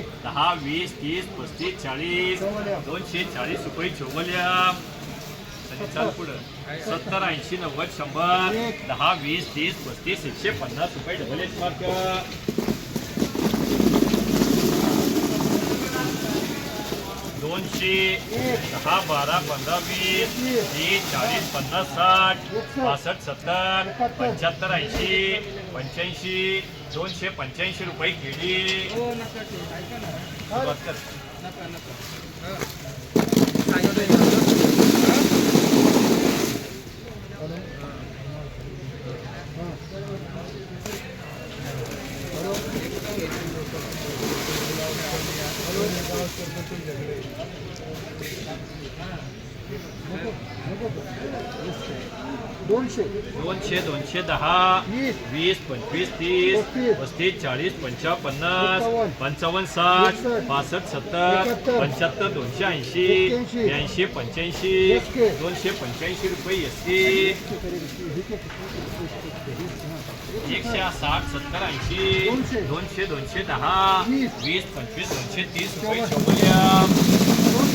दहा वीस तीस पस्तीस चाळीस. दोनशे चाळीस रुपये चौवल्या. चाल पुढं. सत्तर ऐंशी नव्वद शंभर. दहा वीस तीस पस्तीस एकशे पन्नास रुपये डबल एच मार्क दोनशे. दहा बारा पंधरा वीस. तीस चाळीस पन्नास साठ. पासष्ट सत्तर. पंच्याहत्तर ऐंशी. पंच्याऐंशी. दोनशे पंच्याऐंशी रुपये केली दोनशे दोनशे दोनशे दहा वीस वीस पंचवीस तीस पस्तीस. चाळीस पंचावन्न पन्नास पंचावन्न. साठ. पासष्ट सत्तर. पंच्याहत्तर दोनशे ऐंशी. ब्याऐंशी पंच्याऐंशी. दोनशे पंच्याऐंशी रुपये एस टी एकशे साठ सत्तर ऐंशी दोनशे. दोनशे दहा वीस. वीस पंचवीस दोनशे तीस रुपये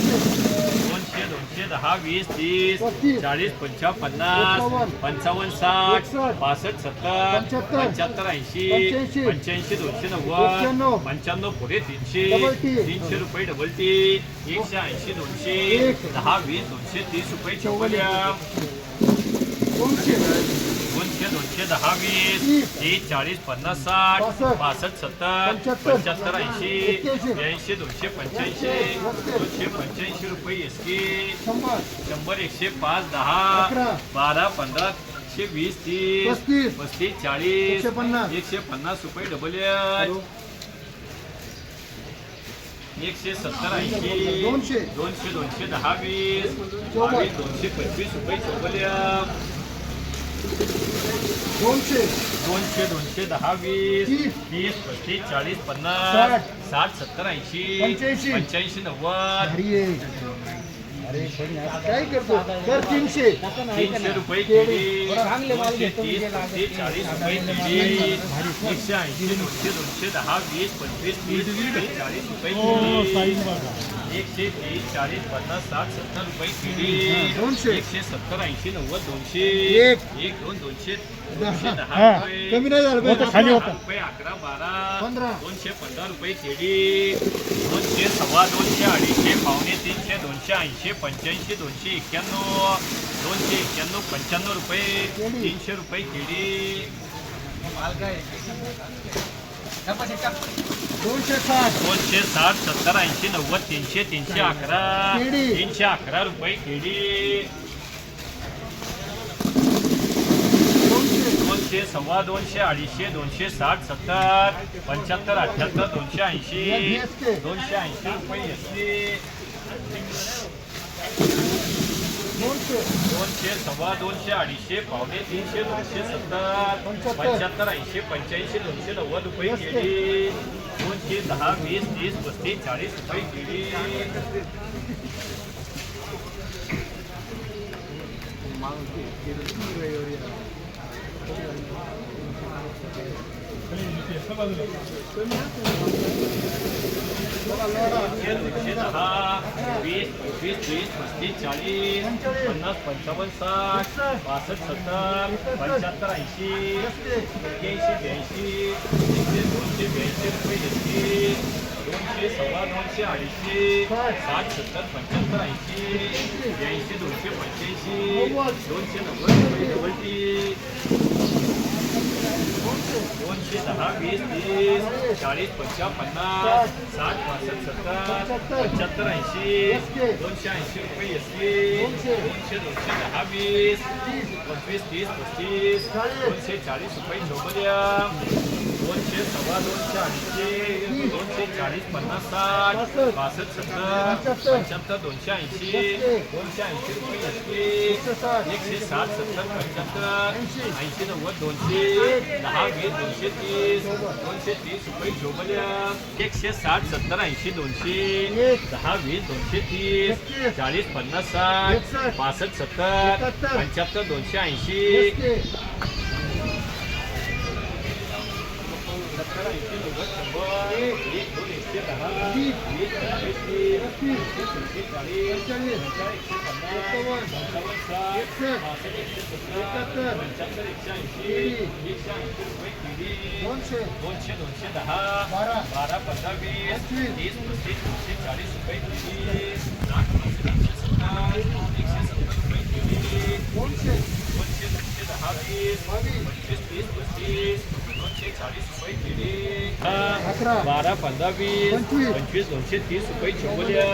दोनशे दोनशे दहा वीस तीस. चाळीस पन्नास एकावन्न. पंचावन्न साठ. पासष्ट सत्तर पंच्याहत्तर. ऐंशी पंच्याऐंशी. दोनशे नव्वद. पंच्याण्णव पुढे तीनशे. तीनशे रुपये डबल टी एकशे ऐंशी दोनशे. दहा वीस दोनशे तीस रुपये. चौवल्या दोनशे दोनशे दोनशे दहा वीस तीस. चाळीस पन्नास साठ. पासष्ट सत्तर पंच्याहत्तर. ऐंशी ब्याऐंशी दोनशे पंच्याऐंशी एकशे. दोनशे पंच्याऐंशी रुपये एस की शंभर एकशे पाच दहा बारा पंधरा एकशे वीस तीस पस्तीस. चाळीस एकशे पन्नास. रुपये डबल. एकशे सत्तर ऐंशी दोनशे. दोनशे दोनशे दहा वीस बावीस दोनशे पंचवीस रुपये चौबल्या दोनशे दोनशे दोनशे दहा वीस तीस. तीस पस्तीस चाळीस. पन्नास साठ सत्तर ऐंशी पंच्याऐंशी. पंच्याऐंशी नव्वद भारी आहे अरे पण आज काय करतो तर तीनशे तीनशे रुपये केळी. दोनशे तीस. पस्तीस चाळीस रुपये केळी एकशे ऐंशी दोनशे दोनशे दहा वीस पंचवीस तीस पस्तीस चाळीस रुपये केळी एकशे तीस चाळीस पन्नास साठ सत्तर रुपये केळी दोनशे. एकशे सत्तर ऐंशी नव्वद दोनशे. एक. एक दोन दोनशे दोनशे दहा रुपये. कमी नाही झालं रुपये अकरा बारा. पंधरा. दोनशे पंधरा रुपये केळी दोनशे सव्वा दोनशे अडीचशे पावणे तीनशे दोनशे ऐंशी पंच्याऐंशी दोनशे एक्क्याण्णव. दोनशे एक्क्याण्णव पंच्याण्णव रुपये. तीनशे रुपये केळी दोनशे साठ. दोनशे साठ सत्तर ऐंशी नव्वद तीनशे तीनशे अकरा. केळी. तीनशे अकरा रुपये केळी दोनशे. दोनशे सव्वा दोनशे अडीचशे दोनशे साठ सत्तर पंच्याहत्तर अठ्ठ्याहत्तर दोनशे ऐंशी. दोनशे ऐंशी रुपये एसटी दोनशे. दोनशे सव्वा दोनशे अडीचशे पावणे तीनशे दोनशे सत्तर पंच्याहत्तर. पंच्याहत्तर ऐंशी पंच्याऐंशी दोनशे नव्वद रुपये केली. दोनशे दहा वीस तीस पस्तीस चाळीस रुपये केली दोनशे दोनशे दहा वीस पंचवीस तीस पस्तीस चाळीस पन्नास पंचावन्न साठ पासष्ट सत्तर पंच्याहत्तर ऐंशी एक्क्याऐंशी ब्याऐंशी एकशे दोनशे ब्याऐंशी रुपये एसटी दोनशे सव्वा दोनशे अडीचशे साठ सत्तर पंच्याहत्तर ऐंशी ब्याऐंशी दोनशे पंच्याऐंशी दोनशे नव्वद रुपये डबल तीस दोनशे दहा वीस तीस चाळीस पंचावन्न पन्नास साठ पासष्ट सत्तर पंच्याहत्तर ऐंशी दोनशे ऐंशी रुपये एस दोनशे दोनशे दहा वीस पंचवीस तीस पस्तीस दोनशे चाळीस रुपये चौबल्या दोनशे सव्वा दोनशे अडीचशे दोनशे चाळीस पन्नास साठ पासष्ट सत्तर पंच्याहत्तर दोनशे ऐंशी दोनशे ऐंशी रुपये एकशे साठ सत्तर पंच्याहत्तर ऐंशी नव्वद दोनशे दहा वीस दोनशे तीस दोनशे तीस रुपये चौबल्या एकशे साठ सत्तर ऐंशी दोनशे दहा वीस दोनशे तीस चाळीस पन्नास साठ पासष्ट सत्तर पंच्याहत्तर दोनशे ऐंशी दोनशे दोनशे दोनशे दहा बारा. बारा पंधरा वीस पंचवीस. तीस पस्तीस तीनशे चाळीस रुपये केली साठ पासष्ट एकशे सत्तर एकशे सत्तर रुपये केली दोनशे दोनशे दोनशे दहा वीस बावीस पंचवीस तीस पस्तीस दोनशे चाळीस रुपये. बारा पंधरा वीस पंचवीस. दोनशे तीस रुपये चिवल्या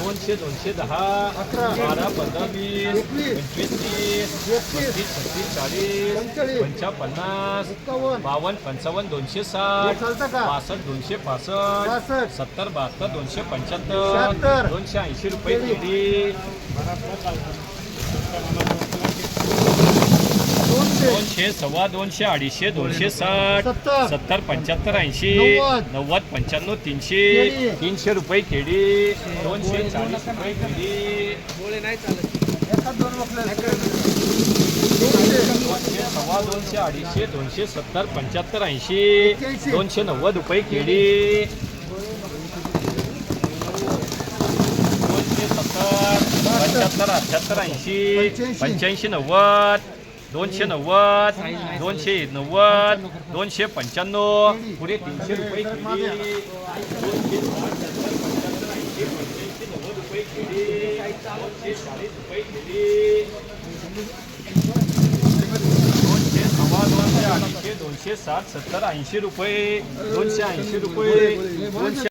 दोनशे दोनशे दहा अकरा. बारा पंधरा वीस. पंचवीस तीस. पस्तीस छत्तीस चाळीस पंचेचाळीस. पंचा पन्नास एक्कावन्न बावन्न पंचावन्न दोनशे साठ पासष्ट दोनशे पासष्ट सत्तर बहात्तर दोनशे पंच्याहत्तर. दोनशे ऐंशी रुपये. दोनशे सव्वा दोनशे अडीचशे दोनशे साठ सत्तर. सत्तर पंच्याहत्तर ऐंशी नव्वद. नव्वद पंच्याण्णव तीनशे केळी. तीनशे रुपये केडी दोनशे चाळीस रुपये दोनशे दोनशे सव्वा दोनशे अडीचशे दोनशे सत्तर पंच्याहत्तर ऐंशी एक्क्याऐंशी. दोनशे नव्वद रुपये केडी दोनशे सत्तर पंच्याहत्तर अठ्याहत्तर ऐंशी पंच्याऐंशी. पंच्याऐंशी नव्वद दोनशे नव्वद दोनशे नव्वद दोनशे पंच्याण्णव पुढे तीनशे रुपये दोनशे दोनशे दोनशे सव्वा दोनशे अडीचशे दोनशे साठ सत्तर ऐंशी रुपये दोनशे ऐंशी रुपये दोनशे